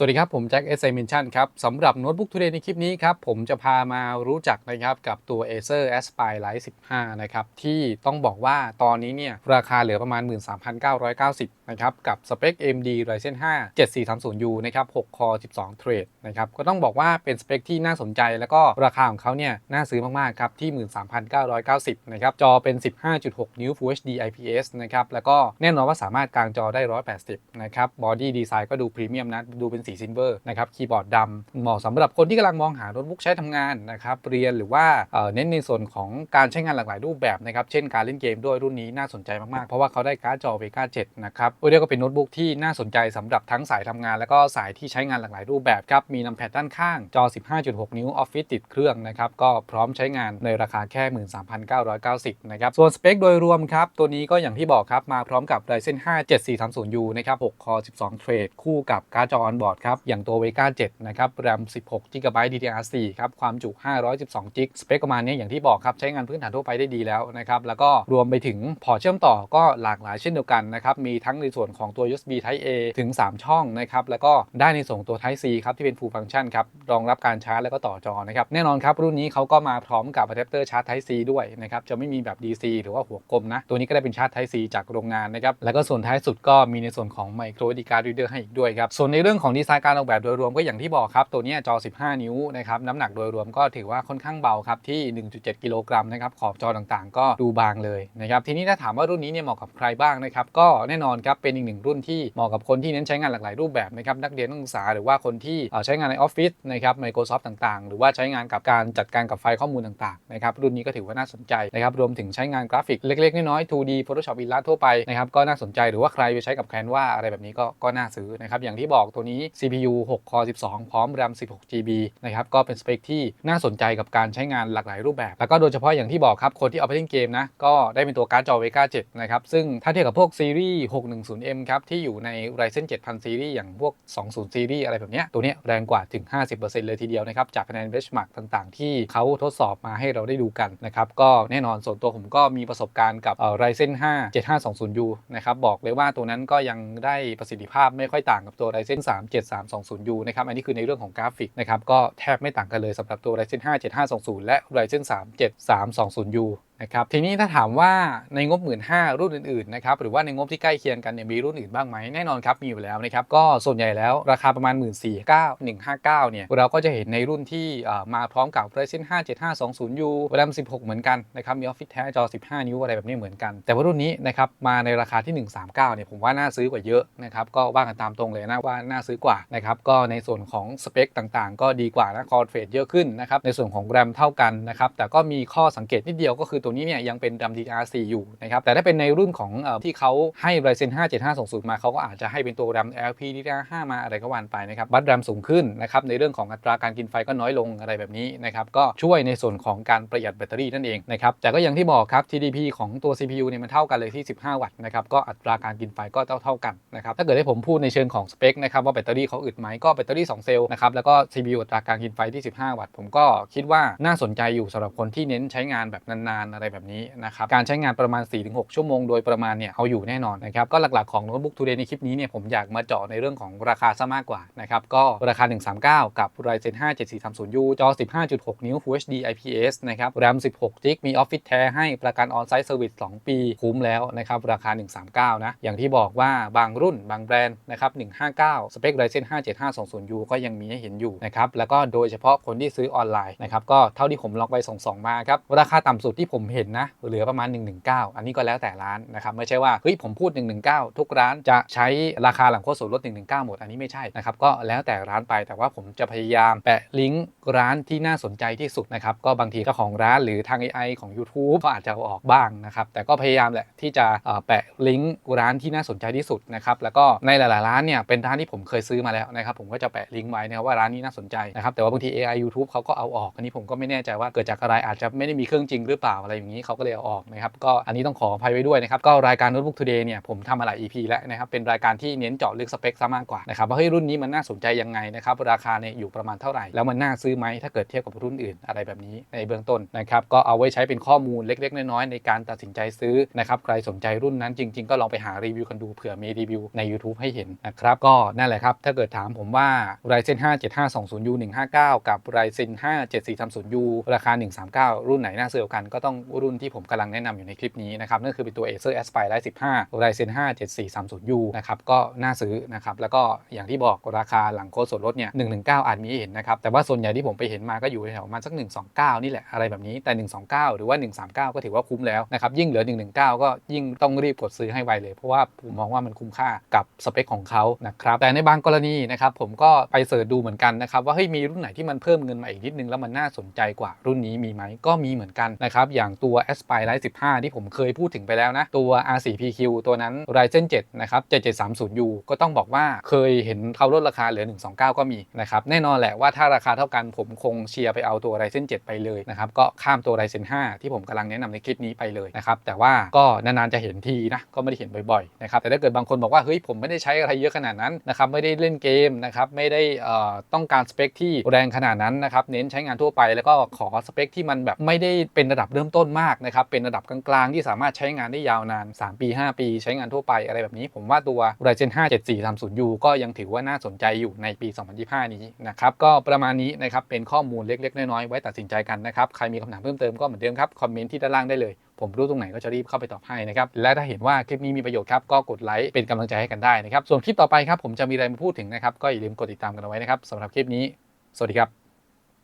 สวัสดีครับ ผมแจ็คเอสไซเมนชั่นครับสำหรับโน้ตบุ๊กทุเดย์ในคลิปนี้ครับ ผมจะพามารู้จักนะครับกับตัว Acer Aspire Lite 15 นะครับ ที่ต้องบอกว่าตอนนี้เนี่ย ราคาเหลือประมาณ 13,990 นะครับกับสเปค AMD Ryzen 5 7430U นะครับ6 Core 12 Thread นะครับก็ต้องบอกว่าเป็นสเปคที่น่าสนใจแล้วก็ราคาของเขาเนี่ยน่าซื้อมาก ๆ ครับ ที่ 13,990นะครับจอเป็น 15.6 นิ้ว Full HD IPS นะครับแล้วก็แน่นอนว่าสามารถกางจอได้ 180นะครับบอดี้ดีไซน์ก็ดูพรีเมียมนะ ดูเป็นสีซิลเวอร์นะครับคีย์บอร์ดดำเหมาะสำหรับคนที่กำลังมองหาโน้ตบุ๊กใช้ทำงานนะครับเรียนหรือว่าเอ่อเน้นในส่วนของการใช้งานหลากหลายรูปแบบนะครับเช่นการเล่นเกมด้วยรุ่นนี้น่าสนใจมาก ๆ เพราะว่าเขาได้การ์ดจอ Vega 7นะครับเรียกว่าเป็นโน้ตบุ๊กที่น่าสนใจสำหรับทั้งสายทำงาน แล้วก็สายที่ใช้งานหลากหลายรูปแบบครับ มีนำแพดด้านข้างจอ 15.6 นิ้วออฟฟิศติดเครื่องนะครับ ก็พร้อมใช้งานในราคาแค่ 13,990 นะครับ ส่วนสเปคโดยรวมครับ ตัวนี้ก็อย่างที่บอกครับ มาพร้อมกับ Ryzen 5 7430U นะครับ6 Core 12 Thread คู่กับการ์ดจอ on board ครับ อย่างตัว Vega 7 นะครับ RAM 16 GB DDR4 ครับ ความจุ 512 GB สเปคประมาณนี้อย่างที่บอกครับ ใช้งานพื้นฐานทั่วไปได้ดีแล้วนะครับ แล้วก็รวมไปถึงพอร์ตเชื่อมต่อก็หลากหลายเช่นเดียวกันนะครับ มีทั้งในส่วนของตัว USB Type A ถึง 3 ช่องนะครับแล้วก็ได้ในส่วนของตัว Type C ครับที่เป็น Full Function ครับรองรับการชาร์จแล้วก็ต่อจอนะครับแน่นอนครับรุ่นนี้เขาก็มาพร้อมกับอะแดปเตอร์ชาร์จ Type C ด้วยนะครับจะไม่มีแบบ DC หรือว่าหัวกลมนะตัวนี้ก็ได้เป็นชาร์จ Type C จากโรงงานนะครับแล้วก็ส่วนท้ายสุดก็มีในส่วนของ Micro SD card reader ให้อีกด้วยครับส่วนในเรื่องของดีไซน์การออกแบบโดยรวมก็อย่างที่บอกครับตัวนี้จอ 15 นิ้วนะครับน้ำหนักโดยรวมก็ถือว่าค่อนข้างเบาครับที่ 1.7 กิโลกรัมนะครับขอบจอต่างๆ ก็ดูบางเลยนะครับทีนี้ถ้าถามว่ารุ่นนี้เนี่ยเหมาะกับใครบ้างนะครับก็แน่นอนครับเป็นอีกหนึ่งรุ่นที่เหมาะกับคนที่เน้นใช้งานหลากหลายรูปแบบนะครับนักเรียนนักศึกษาหรือว่าคนที่ใช้งานในออฟฟิศนะครับ Microsoft ต่างๆ หรือว่าใช้งานกับการจัดการกับไฟล์ข้อมูลต่างๆนะครับรุ่นนี้ก็ถือว่าน่าสนใจนะครับรวมถึงใช้งานกราฟิกเล็ก ๆ น้อยๆ 2D Photoshop Illustrator ทั่วไปนะครับก็น่าสนใจหรือว่าใครไปใช้กับ Canva อะไรแบบนี้ก็ก็น่าซื้อนะครับอย่างที่บอกตัวนี้ CPU 6 Core 12 พร้อม RAM 16 GB นะครับก็เป็นสเปคที่น่าสนใจกับการใช้งานหลากหลายรูปแบบ แล้วก็โดยเฉพาะอย่างที่บอกครับคนที่เอาไปเล่นเกมนะก็ได้เป็นตัวการ์ดจอ Vega 7นะครับซึ่งถ้าเทียบกับพวกซีรีส์ 10M ครับที่อยู่ใน Ryzen 7000ซีรีส์อย่างพวก 20ซีรีส์อะไรแบบนี้ตัวนี้แรงกว่าถึง 50%เลยทีเดียวนะครับจากคะแนน benchmark ต่างๆ ที่เขาทดสอบมาให้เราได้ดูกันนะครับก็แน่นอนส่วนตัวผมก็มีประสบการณ์กับ Ryzen 5 7520U นะครับบอกเลยว่าตัวนั้นก็ยังได้ประสิทธิภาพไม่ค่อยต่างกับตัว Ryzen 3 7320U นะครับอันนี้คือในเรื่องของกราฟิกนะครับก็แทบไม่ต่างกันเลยสำหรับตัว Ryzen 5 7520 และ Ryzen 3 7320U นะครับทีนี้ถ้าถามว่าในงบ 1 5ื่นรุ่นอื่นๆนะครับหรือว่าในงบที่ใกล้เคียงกันเนี่ยมีรุ่นอื่นบ้างไหมแน่นอนครับมีอยู่แล้วนะครับก็ส่วนใหญ่แล้วราคาประมาณ 1 4 9 159เนี่ยเราก็จะเห็นในรุ่นที่มาพร้อมกับ Ryzen 5 7520U RAM 16 เหมือนกันนะครับมีออฟฟิศแท้จอ 15 นิ้วอะไรแบบนี้เหมือนกัน แต่ว่ารุ่นนี้นะครับมาในราคาที่ 139เนี่ยผมว่าน่าซื้อกว่าเยอะนะครับก็ว่ากันตามตรงเลยนะว่าน่าซื้อกว่านะครับก็ในส่วนของสเปคต่างๆ ก็ดีกว่านะคอร์เฟดเยอะขึ้นนะครับในส่วนของ RAM เท่ากันนะครับแต่ก็มีข้อสังเกตนิดเดียวก็คือตัวนี้เนี่ยยังเป็น RAM DDR4 อยู่นะครับแต่ถ้าเป็นในรุ่นของอที่เขาให้ Ryzen 5 7520 มาเขาก็อาจจะให้เป็นตัว RAM LP DDR5 มาอะไรก็วันไปนะครับบัตร RAM สูงขึ้นนะครับในเรื่องของอัตราการกินไฟก็น้อยลงอะไรแบบนี้นะครับก็ช่วยในส่วนของการประหยัดแบตเตอรี่นั่นเองนะครับแต่ก็อย่างที่บอกครับ TDP ของตัว CPU เนี่ยมันเท่ากันเลยที่ 15 วัตต์นะครับก็อัตราการกินไฟก็เท่าเท่ากันนะครับถ้าเกิดให้ผมพูดในเชิงของสเปคนะครับว่าแบตเตอรี่เขาอึดไหมก็แบตเตอรี่ 2 เซลล์นะครับแล้วก็ CPU อัตราการกินไฟที่ 15 วัตต์ผมก็คิดว่าน่าสนใจอยู่สำหรับคนที่เน้นใช้งานแบบนานๆอะไรแบบนี้นะครับ การใช้งานประมาณ 4-6 ชั่วโมงโดยประมาณเนี่ยเอาอยู่แน่นอนนะครับ ก็หลักๆของโน้ตบุ๊กทูเดย์ในคลิปนี้เนี่ยผมอยากมาเจาะในเรื่องของราคาซะมากกว่านะครับ ก็ราคา 139 กับ Ryzen 5 7430U จอ 15.6 นิ้ว Full HD IPS นะครับ RAM 16 g b มีออฟฟิศแท้ให้ประกัน On-site Service 2ปีคุ้มแล้วนะครับราคา 139 นะ อย่างที่บอกว่าบางรุ่นบางแบรนด์นะครับ159 สเปค Ryzen 5 7520U ก็ยังมีให้เห็นอยู่นะครับแล้วก็โดยเฉพาะคนที่ซื้อออนไลน์นะครับก็เท่าที่ผมลองไปส่องๆมาครับราคาต่ำสุดที่ผมเห็นนะ เหลือประมาณ 119 อันนี้ก็แล้วแต่ร้านนะครับ ไม่ใช่ว่าเฮ้ยผมพูด 119 ทุกร้านจะใช้ราคาหลังโค้ดส่วนลด119 หมด อันนี้ไม่ใช่นะครับ ก็แล้วแต่ร้านไป แต่ว่าผมจะพยายามแปะลิงก์ร้านที่น่าสนใจที่สุดนะครับ ก็บางทีเจ้าของร้านหรือทาง AI ของ YouTube ก็อาจจะเอาออกบ้างนะครับ แต่ก็พยายามแหละที่จะแปะลิงก์ร้านที่น่าสนใจที่สุดนะครับ แล้วก็ในหลายๆร้านเนี่ยเป็นร้านที่ผมเคยซื้อมาแล้วนะครับ ผมก็จะแปะลิงก์ไว้นะครับว่าร้านนี้น่าสนใจนะครับ แต่ว่าบางที AI YouTube เขาก็เอาออก อันนี้ผมก็ไม่แน่ใจว่าเกิดจากอะไรอาจจะไม่ได้มีเครื่องจริงหรือเปล่าอะไรอย่างนี้เขาก็เลยเอาออกนะครับก็อันนี้ต้องขออภัยไว้ด้วยนะครับก็รายการ Notebook Today เนี่ยผมทำมาหลาย EP แล้วนะครับเป็นรายการที่เน้นเจาะลึกสเปคซะมากกว่านะครับว่าเฮ้ยรุ่นนี้มันน่าสนใจยังไงนะครับราคาเนี่ยอยู่ประมาณเท่าไหร่ แล้วมันน่าซื้อไหมถ้าเกิดเทียบกับรุ่นอื่นอะไรแบบนี้ในเบื้องต้นนะครับก็เอาไว้ใช้เป็นข้อมูลเล็ก ๆ น้อยๆในการตัดสินใจซื้อนะครับใครสนใจรุ่นนั้นจริง ๆ ก็ลองไปหารีวิวกันดูเผื่อมีรีวิวใน YouTube ให้เห็นนะครับก็นั่นแหละครับถ้าเกิดถามผมว่า Ryzen 5 7520U 159 กับ Ryzen 5 7430U ราคา 139 รุ่นไหนน่าซื้อกันก็ต้องรุ่นที่ผมกำลังแนะนำอยู่ในคลิปนี้นะครับนั่นคือเป็นตัว Acer Aspire Ryzen 15 Ryzen 5 7430U นะครับก็น่าซื้อนะครับแล้วก็อย่างที่บอกราคาหลังโค้ดส่วนลดเนี่ย119 อาจมีเห็นนะครับแต่ว่าส่วนใหญ่ที่ผมไปเห็นมาก็อยู่แถวมาสัก 129 นี่แหละอะไรแบบนี้แต่ 129 หรือว่า 139 ก็ถือว่าคุ้มแล้วนะครับยิ่งเหลือ 119 ก็ยิ่งต้องรีบกดซื้อให้ไวเลย เพราะว่าผมมองว่ามันคุ้มค่ากับสเปคของเขานะครับแต่ในบางกรณีนะครับผมก็ไปเสิร์ชดูเหมือนกันนะครับว่าเฮ้ยมีรุ่นไหนที่มันเพิ่มเงินมาอีกนิดนึงแล้วมันน่าสนใจกว่ารุ่นนี้มีไหมก็มีเหมือนกันนะครับอย่างตัว Aspire Lite 15 ที่ผมเคยพูดถึงไปแล้วนะ ตัว R4PQ ตัวนั้น Ryzen 7 นะครับ 7730U ก็ต้องบอกว่าเคยเห็นเขาลดราคาเหลือ 129 ก็มีนะครับ แน่นอนแหละว่าถ้าราคาเท่ากันผมคงเชียร์ไปเอาตัว Ryzen 7 ไปเลยนะครับ ก็ข้ามตัว Ryzen 5 ที่ผมกำลังแนะนำในคลิปนี้ไปเลยนะครับ แต่ว่าก็นานๆจะเห็นทีนะ ก็ไม่ได้เห็นบ่อยๆนะครับ แต่ถ้าเกิดบางคนบอกว่าเฮ้ยผมไม่ได้ใช้อะไรเยอะขนาดนั้นนะครับ ไม่ได้เล่นเกมนะครับ ไม่ได้ต้องการสเปคที่แรงขนาดนั้นนะครับ เน้นใช้งานทั่วไป แล้วก็ขอสเปคที่มันแบบไม่ได้เป็นระดับเริ่มต้นมากนะครับ เป็นระดับกลางๆ ที่สามารถใช้งานได้ยาวนาน 3 ปี 5 ปี ใช้งานทั่วไปอะไรแบบนี้ ผมว่าตัว Ryzen 5 7430U ก็ยังถือว่าน่าสนใจอยู่ในปี 2025 นี้นะครับ ก็ประมาณนี้นะครับ เป็นข้อมูลเล็กๆ น้อยๆ ไว้ตัดสินใจกันนะครับ ใครมีคำถามเพิ่มเติมก็เหมือนเดิมครับ คอมเมนต์ที่ด้านล่างได้เลย ผมรู้ตรงไหนก็จะรีบเข้าไปตอบให้นะครับ และถ้าเห็นว่าคลิปนี้มีประโยชน์ครับก็กดไลค์เป็นกำลังใจให้กันได้นะครับ ส่วนคลิปต่อไปครับผมจะมีอะไรมาพูดถึงนะครับก็อย่าลืมกดติดตามกันเอาไว้นะครับสำหรับคลิปนี้ สวัสดีครับ